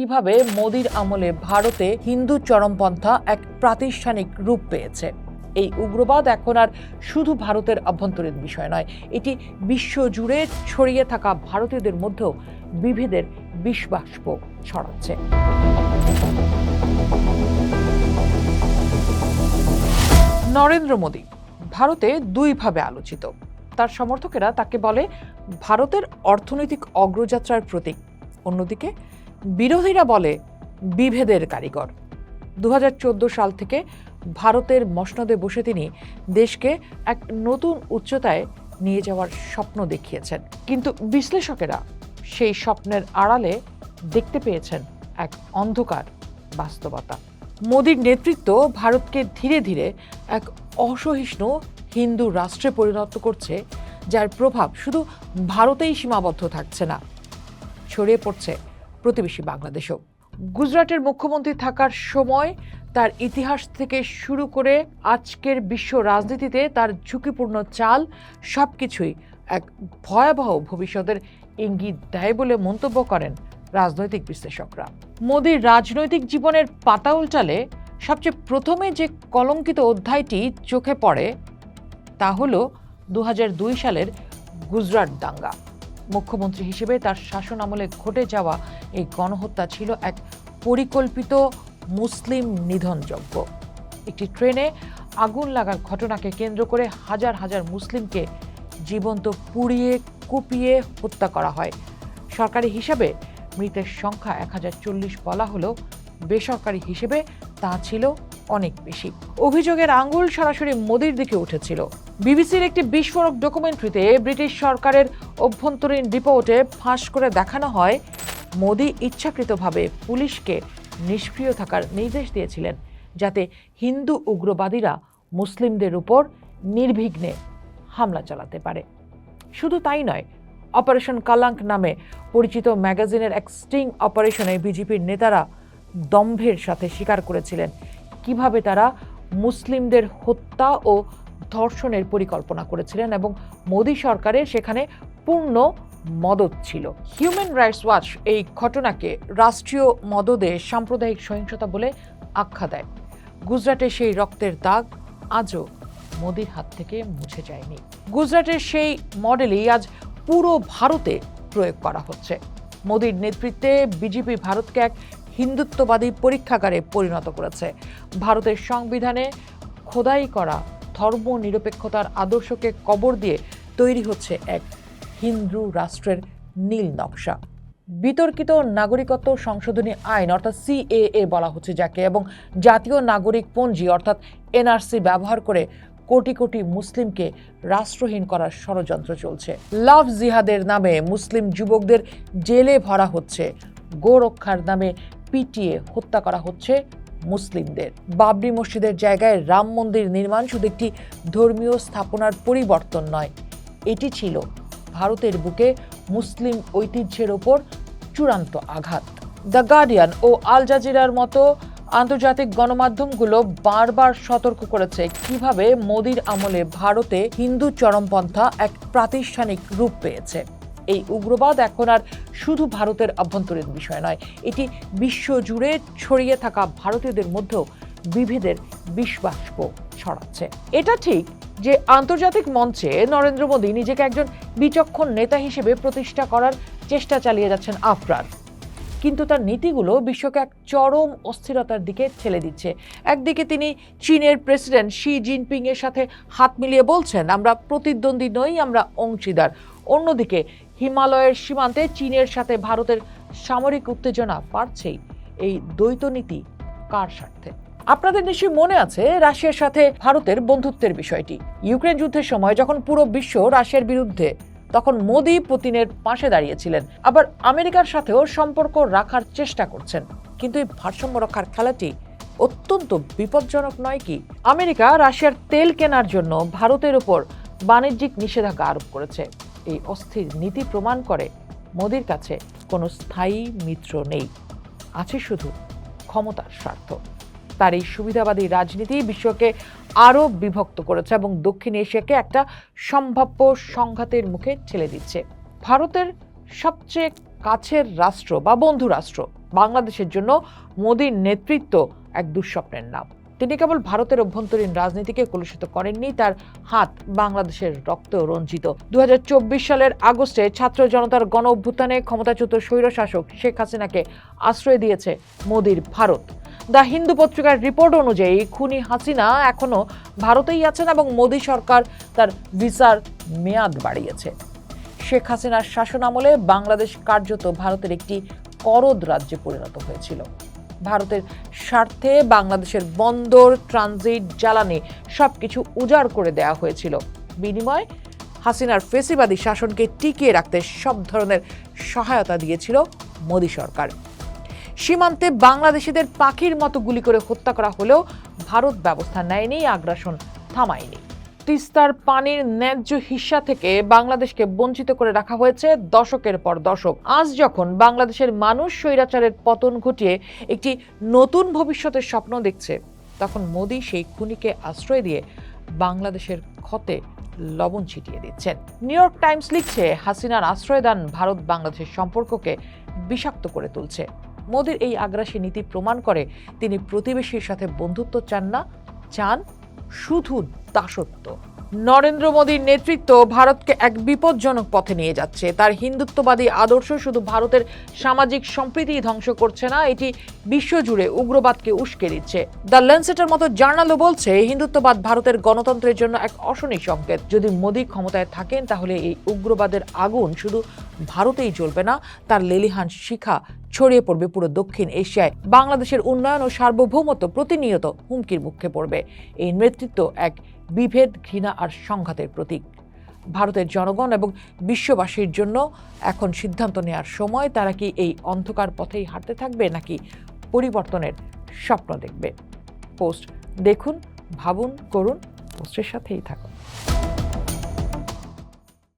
কীভাবে মোদির আমলে ভারতে হিন্দু চরমপন্থা এক প্রাতিষ্ঠানিক রূপ পেয়েছে? এই উগ্রবাদ এখন আর শুধু ভারতের অভ্যন্তরীণ বিষয় নয়, এটি বিশ্বজুড়ে ছড়িয়ে থাকা ভারতীয়দের মধ্যেও বিভেদের বিষবাষ্প ছড়াচ্ছে। নরেন্দ্র মোদী ভারতে দুইভাবে আলোচিত। তার সমর্থকেরা তাকে বলে, ভারতের অর্থনৈতিক অগ্রযাত্রার প্রতীক। অন্যদিকে বিরোধীরা বলে বিভেদের কারিগর। দু হাজার চোদ্দ সাল থেকে ভারতের মসনদে বসে তিনি দেশকে এক নতুন উচ্চতায় নিয়ে যাওয়ার স্বপ্ন দেখিয়েছেন। কিন্তু বিশ্লেষকেরা সেই স্বপ্নের আড়ালে দেখতে পেয়েছেন এক অন্ধকার বাস্তবতা। মোদীর নেতৃত্ব ভারতকে ধীরে ধীরে এক অসহিষ্ণু হিন্দু রাষ্ট্রে পরিণত করছে, যার প্রভাব শুধু ভারতেই সীমাবদ্ধ থাকছে না, ছড়িয়ে পড়ছে প্রতিবেশী বাংলাদেশও। গুজরাটের মুখ্যমন্ত্রী থাকার সময় তার ইতিহাস থেকে শুরু করে আজকের বিশ্ব রাজনীতিতে তার ঝুঁকিপূর্ণ চাল সবকিছুই এক ভয়াবহ ভবিষ্যতের ইঙ্গিত দেয় বলে মন্তব্য করেন রাজনৈতিক বিশ্লেষকরা। মোদীর রাজনৈতিক জীবনের পাতা উল্টালে সবচেয়ে প্রথমে যে কলঙ্কিত অধ্যায়টি চোখে পড়ে তা হল দু হাজার দুই সালের গুজরাট দাঙ্গা। মুখ্যমন্ত্রী হিসেবে তার শাসন আমলে ঘটে যাওয়া এই গণহত্যা ছিল এক পরিকল্পিত মুসলিম নিধনযজ্ঞ। একটি ট্রেনে আগুন লাগার ঘটনাকে কেন্দ্র করে হাজার হাজার মুসলিমকে জীবন্ত পুড়িয়ে, কুপিয়ে হত্যা করা হয়। সরকারি হিসাবে মৃতের সংখ্যা এক হাজার চল্লিশ বলা হলেও বেসরকারি হিসেবে তা ছিল অনেক বেশি। অভিযোগের আঙ্গুল সরাসরি মোদির দিকে উঠেছিল। বিবিসির একটি বিস্ফোরক ডকুমেন্টারিতে ব্রিটিশ সরকারের অভ্যন্তরীণ রিপোর্টে ফাঁস করে দেখানো হয়, মোদি ইচ্ছাকৃতভাবে পুলিশকে নিষ্ক্রিয় থাকার নির্দেশ দিয়েছিলেন, যাতে হিন্দু উগ্রবাদীরা মুসলিমদের উপর নির্বিঘ্নে হামলা চালাতে পারে। শুধু তাই নয়, অপারেশন কালাঙ্ক নামে পরিচিত ম্যাগাজিনের এক স্টিং অপারেশনে বিজেপির নেতারা দম্ভের সাথে স্বীকার করেছিলেন, কীভাবে তারা মুসলিমদের হত্যা ও ধর্ষণের পরিকল্পনা করেছিলেন এবং মোদী সরকারের সেখানে পূর্ণ মদত ছিল। হিউম্যান রাইটস ওয়াচ এই ঘটনাকে রাষ্ট্রীয় মদদে সাম্প্রদায়িক সহিংসতা বলে আখ্যা দেয়। গুজরাটে সেই রক্তের দাগ আজও মোদির হাত থেকে মুছে যায়নি। গুজরাটের সেই মডেলই আজ পুরো ভারতে প্রয়োগ করা হচ্ছে। মোদির নেতৃত্বে বিজেপি ভারতকে এক হিন্দুত্ববাদী পরীক্ষাগারে পরিণত করেছে। ভারতের সংবিধানে খোদাই করা ধর্ম নিরপেক্ষতার আদর্শকে কবর দিয়ে তৈরি হচ্ছে এক হিন্দু রাষ্ট্রের নীল নকশা। বিতর্কিত নাগরিকত্ব সংশোধনী আইন, অর্থাৎ সিএএ বলা হচ্ছে যাকে, এবং জাতীয় নাগরিক পঞ্জি, অর্থাৎ এনআরসি, ব্যবহার করে কোটি কোটি মুসলিমকে রাষ্ট্রহীন করার ষড়যন্ত্র চলছে। লাভ জিহাদের নামে মুসলিম যুবকদের জেলে ভরা হচ্ছে। গোরক্ষার নামে পিটিয়ে হত্যা করা হচ্ছে মুসলিমদের। বাবরি মসজিদের জায়গায় রাম মন্দির নির্মাণ শুধু একটি ধর্মীয় স্থাপনার পরিবর্তন নয়, এটি ছিল ভারতের বুকে মুসলিম ঐতিহ্যের ওপর চূড়ান্ত আঘাত। দ্য গার্ডিয়ান ও আল জাজিরার মতো আন্তর্জাতিক গণমাধ্যমগুলো বারবার সতর্ক করেছে কীভাবে মোদির আমলে ভারতে হিন্দু চরমপন্থা এক প্রাতিষ্ঠানিক রূপ পেয়েছে। এই উগ্রবাদ এখন আর শুধু ভারতের অভ্যন্তরীণ বিষয় নয়, এটি বিশ্বজুড়ে ছড়িয়ে থাকা ভারতীয়দের মধ্যেও বিভেদের বিষবাষ্প ছড়াচ্ছে। এটা ঠিক যে আন্তর্জাতিক মঞ্চে নরেন্দ্র মোদী নিজেকে একজন বিচক্ষণ নেতা হিসেবে প্রতিষ্ঠা করার চেষ্টা চালিয়ে যাচ্ছেন আফরার কিন্তু তার নীতিগুলো বিশ্বকে এক চরম অস্থিরতার দিকে ঠেলে দিচ্ছে। একদিকে তিনি চীনের প্রেসিডেন্ট শি জিনপিং এর সাথে হাত মিলিয়ে বলছেন, আমরা প্রতিদ্বন্দ্বী নই, আমরা অংশীদার। অন্যদিকে হিমালয়ের সীমান্তে চীনের সাথে ভারতের সামরিক উত্তেজনা বাড়ছেই। এই দ্বৈত নীতি কার স্বার্থে? আপনাদের নিশ্চয়ই মনে আছে রাশিয়ার সাথে ভারতের বন্ধুত্বের বিষয়টি। ইউক্রেন যুদ্ধের সময় যখন পুরো বিশ্ব রাশিয়ার বিরুদ্ধে, তখন মোদি পুতিনের পাশে দাঁড়িয়েছিলেন। আবার আমেরিকার সাথেও সম্পর্ক রাখার চেষ্টা করছেন। কিন্তু এই ভারসাম্য রক্ষার খেলাটি অত্যন্ত বিপজ্জনক নয় কি? আমেরিকা রাশিয়ার তেল কেনার জন্য ভারতের উপর বাণিজ্যিক নিষেধাজ্ঞা আরোপ করেছে। এই অস্থির নীতি প্রমাণ করে মোদির কাছে কোনো স্থায়ী মিত্র নেই। আছে শুধু ক্ষমতার স্বার্থ। তার এই সুবিধাবাদী রাজনীতি বিশ্বকে আরও বিভক্ত করেছে এবং দক্ষিণ এশিয়াকে একটা সম্ভাব্য সংঘাতের মুখে ঠেলে দিচ্ছে। ভারতের সবচেয়ে কাছের রাষ্ট্র বা বন্ধু রাষ্ট্র বাংলাদেশের জন্য মোদীর নেতৃত্ব এক দুঃস্বপ্নের নাম। তিনি কেবল ভারতের অভ্যন্তরীণ রাজনীতিকে কলুষিত করেননি, তার হাত বাংলাদেশের রক্ত রঞ্জিত। দু হাজার চব্বিশ সালের আগস্টে ছাত্র জনতার গণ অভ্যুত্থানে ক্ষমতাচ্যুত স্বৈরশাসক শেখ হাসিনাকে আশ্রয় দিয়েছে মোদীর ভারত। দ্য হিন্দু পত্রিকার রিপোর্ট অনুযায়ী খুনি হাসিনা এখনও ভারতেই আছেন এবং মোদী সরকার তার ভিসার মেয়াদ বাড়িয়েছে। শেখ হাসিনার শাসনামলে বাংলাদেশ কার্যত ভারতের একটি করদ রাজ্যে পরিণত হয়েছিল। ভারতের স্বার্থে বাংলাদেশের বন্দর, ট্রানজিট, জ্বালানি সব কিছু উজাড় করে দেওয়া হয়েছিল। বিনিময়ে হাসিনার ফেসিবাদী শাসনকে টিকিয়ে রাখতে সব ধরনের সহায়তা দিয়েছিল মোদী সরকার। সীমান্তে বাংলাদেশিদের পাখির মতো গুলি করে হত্যা করা হলেও ভারত ব্যবস্থা নেয়নি, আগ্রাসন থামায়নি। তিস্তার পানির ন্যায্য হিস্সা থেকে বাংলাদেশকে বঞ্চিত করে রাখা হয়েছে দশকের পর দশক। আজ যখন বাংলাদেশের মানুষ স্বৈরাচারের পতন ঘটিয়ে একটি নতুন ভবিষ্যতের স্বপ্ন দেখছে, তখন মোদী সেই খুনিকে আশ্রয় দিয়ে বাংলাদেশের ক্ষতে লবণ ছিটিয়ে দিচ্ছেন। নিউ ইয়র্ক টাইমস লিখছে, হাসিনার আশ্রয়দান ভারত বাংলাদেশের সম্পর্ককে বিষাক্ত করে তুলছে। মোদীর এই আগ্রাসী নীতি প্রমাণ করে তিনি প্রতিবেশীর সাথে বন্ধুত্ব চান না, চান শুধু দাসত্ব। নরেন্দ্র মোদীর নেতৃত্ব ভারতকে এক বিপজ্জনক পথে নিয়ে যাচ্ছে। তার হিন্দুত্ববাদী আদর্শ শুধু ভারতের সামাজিক সম্প্রীতি ধ্বংস করছে না, এটি বিশ্বজুড়ে উগ্রবাদকে উস্কে দিচ্ছে। দ্য লেন্সেটের মতো জার্নালও বলছে, হিন্দুত্ববাদ ভারতের গণতন্ত্রের জন্য এক অশনি সংকেত। যদি মোদী ক্ষমতায় থাকেন, তাহলে এই উগ্রবাদের আগুন শুধু ভারতেই জ্বলবে না, তার লেলিহান শিখা ছড়িয়ে পড়বে পুরো দক্ষিণ এশিয়ায়। বাংলাদেশের উন্নয়ন ও সার্বভৌমত্ব প্রতিনিয়ত হুমকির মুখে পড়বে। এই নেতৃত্ব এক বিভেদ, ঘৃণা আর সংঘাতের প্রতীক। ভারতের জনগণ এবং বিশ্ববাসীর জন্য এখন সিদ্ধান্ত নেওয়ার সময়, তারা কি এই অন্ধকার পথেই হাঁটতে থাকবে, নাকি পরিবর্তনের স্বপ্ন দেখবে? পোস্ট দেখুন, ভাবুন, করুন, পোস্টের সাথেই থাকুন।